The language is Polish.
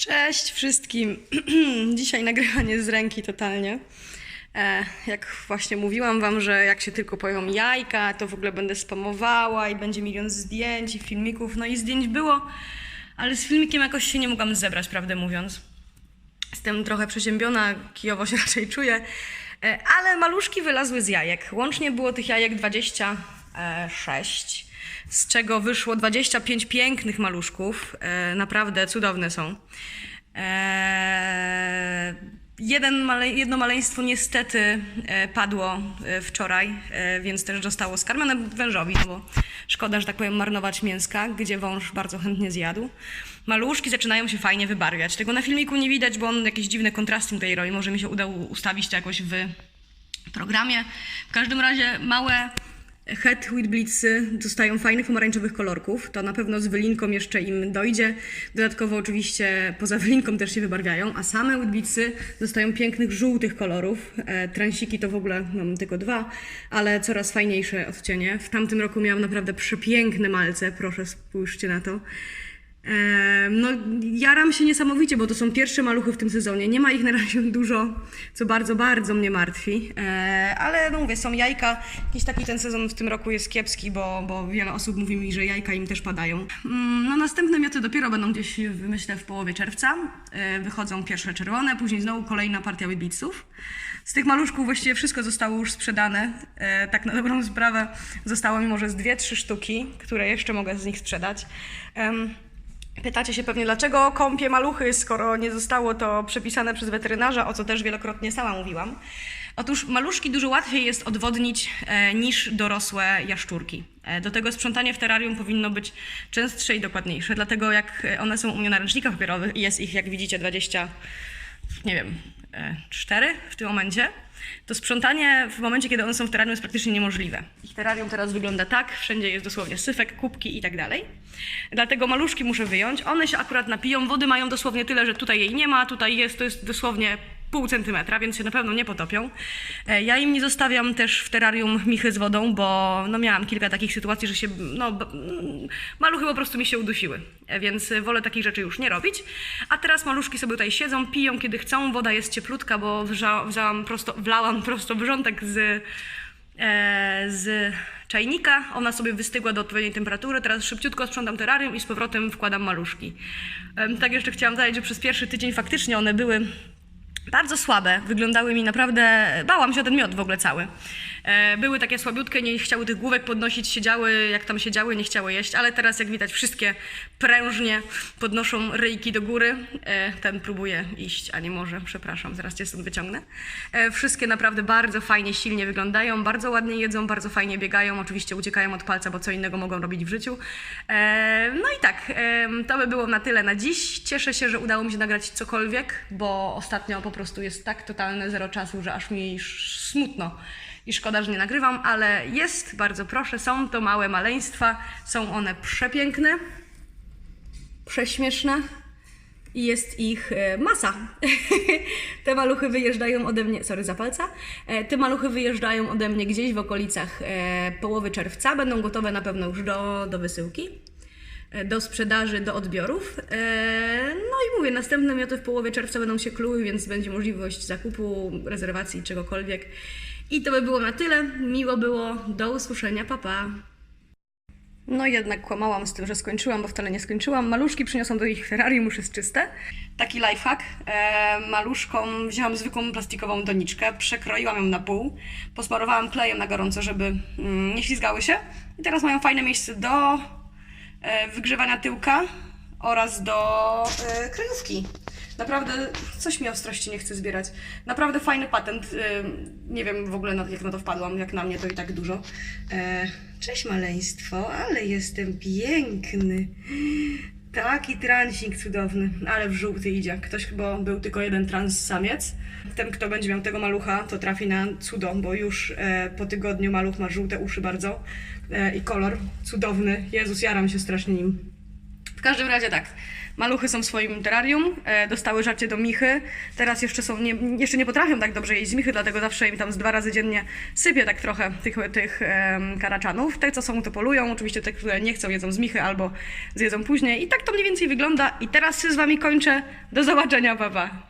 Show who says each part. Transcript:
Speaker 1: Cześć wszystkim. Dzisiaj nagrywanie z ręki totalnie. E, jak właśnie mówiłam wam, że jak się tylko pojawią jajka, to w ogóle będę spamowała i będzie milion zdjęć i filmików. No i zdjęć było, ale z filmikiem jakoś się nie mogłam zebrać, prawdę mówiąc. Jestem trochę przeziębiona, kijowo się raczej czuję, E, ale maluszki wylazły z jajek. Łącznie było tych jajek 26, z czego wyszło 25 pięknych maluszków. E, Naprawdę cudowne są. E, Jeden male, jedno maleństwo niestety e, padło wczoraj, więc też zostało skarmione wężowi, no bo szkoda, że tak powiem, marnować mięska, gdzie wąż bardzo chętnie zjadł. Maluszki zaczynają się fajnie wybarwiać. Tego na filmiku nie widać, bo on jakieś dziwne kontrasty tutaj robi. Może mi się udało ustawić to jakoś w programie. W każdym razie małe Het Whitblitzy dostają fajnych pomarańczowych kolorków. To na pewno z wylinką jeszcze im dojdzie. Dodatkowo oczywiście poza wylinką też się wybarwiają, a same Whitblitzy dostają pięknych żółtych kolorów. E, transiki to w ogóle mam tylko dwa, ale coraz fajniejsze odcienie. W tamtym roku miałam naprawdę przepiękne malce, proszę spójrzcie na to. No, jaram się niesamowicie, bo to są pierwsze maluchy w tym sezonie. Nie ma ich na razie dużo, co bardzo, bardzo mnie martwi. E, Ale no mówię, są jajka. Jakiś taki ten sezon w tym roku jest kiepski, bo, bo wiele osób mówi mi, że jajka im też padają. Mm, No następne mioty dopiero będą gdzieś, myślę, w połowie czerwca. E, Wychodzą pierwsze czerwone, później znowu kolejna partia Whitbitsów. Z tych maluszków właściwie wszystko zostało już sprzedane. E, Tak na dobrą sprawę zostało mi może z dwie, trzy sztuki, które jeszcze mogę z nich sprzedać. Pytacie się pewnie, dlaczego kąpię maluchy, skoro nie zostało to przepisane przez weterynarza, o co też wielokrotnie sama mówiłam. Otóż maluszki dużo łatwiej jest odwodnić e, niż dorosłe jaszczurki. E, do tego sprzątanie w terrarium powinno być częstsze i dokładniejsze, dlatego jak e, one są u mnie na ręcznikach papierowych i jest ich, jak widzicie, 20, nie wiem, e, 4 w tym momencie, to sprzątanie w momencie, kiedy one są w terrarium jest praktycznie niemożliwe. Ich terrarium teraz wygląda tak, wszędzie jest dosłownie syfek, kubki i tak dalej. Dlatego maluszki muszę wyjąć. One się akurat napiją, wody mają dosłownie tyle, że tutaj jej nie ma, tutaj jest, to jest dosłownie pół centymetra, więc się na pewno nie potopią. E, Ja im nie zostawiam też w terrarium michy z wodą, bo no miałam kilka takich sytuacji, że się, no, maluchy po prostu mi się udusiły, E, więc wolę takich rzeczy już nie robić. A teraz maluszki sobie tutaj siedzą, piją kiedy chcą, woda jest cieplutka, bo wrza, wzięłam prosto, wlałam prosto wrzątek z, e, z czajnika, ona sobie wystygła do odpowiedniej temperatury, teraz szybciutko sprzątam terrarium i z powrotem wkładam maluszki. Tak jeszcze chciałam dodać, że przez pierwszy tydzień faktycznie one były bardzo słabe, wyglądały mi naprawdę, bałam się o ten miod w ogóle cały. E, Były takie słabiutkie, nie chciały tych główek podnosić, siedziały jak tam siedziały, nie chciały jeść, ale teraz jak widać wszystkie prężnie podnoszą ryjki do góry. E, Ten próbuje iść, a nie może, przepraszam, zaraz cię stąd wyciągnę. E, Wszystkie naprawdę bardzo fajnie, silnie wyglądają, bardzo ładnie jedzą, bardzo fajnie biegają, oczywiście uciekają od palca, bo co innego mogą robić w życiu. No i tak, to by było na tyle na dziś. Cieszę się, że udało mi się nagrać cokolwiek, bo ostatnio po prostu jest tak totalne zero czasu, że aż mi smutno i szkoda, że nie nagrywam, ale jest, bardzo proszę, są to małe maleństwa, są one przepiękne, prześmieszne i jest ich e, masa. Te maluchy wyjeżdżają ode mnie, sorry za palca, E, te maluchy wyjeżdżają ode mnie gdzieś w okolicach e, połowy czerwca, będą gotowe na pewno już do, do wysyłki do sprzedaży, do odbiorów. E, No i mówię, następne mioty w połowie czerwca będą się kluły, więc będzie możliwość zakupu, rezerwacji, czegokolwiek. I to by było na tyle. Miło było. Do usłyszenia. Pa, pa. No jednak kłamałam z tym, że skończyłam, bo wcale nie skończyłam. Maluszki przyniosłam do ich terrarium, już jest czyste. Taki lifehack. E, maluszkom wzięłam zwykłą plastikową doniczkę, przekroiłam ją na pół, posmarowałam klejem na gorąco, żeby mm, nie ślizgały się. I teraz mają fajne miejsce do e, wygrzewania tyłka oraz do e, kryjówki. Naprawdę coś mi ostrości nie chce zbierać. Naprawdę fajny patent. E, nie wiem w ogóle jak na to wpadłam, jak na mnie to i tak dużo. E, cześć maleństwo, ale jestem piękny. Taki transik cudowny, ale w żółty idzie. Ktoś chyba był tylko jeden trans samiec. Ten, kto będzie miał tego malucha, to trafi na cudo, bo już e, po tygodniu maluch ma żółte uszy bardzo e, i kolor cudowny. Jezus, jaram się strasznie nim. W każdym razie tak, Maluchy są w swoim terrarium, e, dostały żarcie do michy. Teraz jeszcze są, nie, jeszcze nie potrafią tak dobrze jeść z michy, dlatego zawsze im tam z dwa razy dziennie sypię tak trochę tych, tych em, karaczanów. Te, co są, to polują. Oczywiście te, które nie chcą, jedzą z michy albo zjedzą później. I tak to mniej więcej wygląda. I teraz się z wami kończę. Do zobaczenia, papa.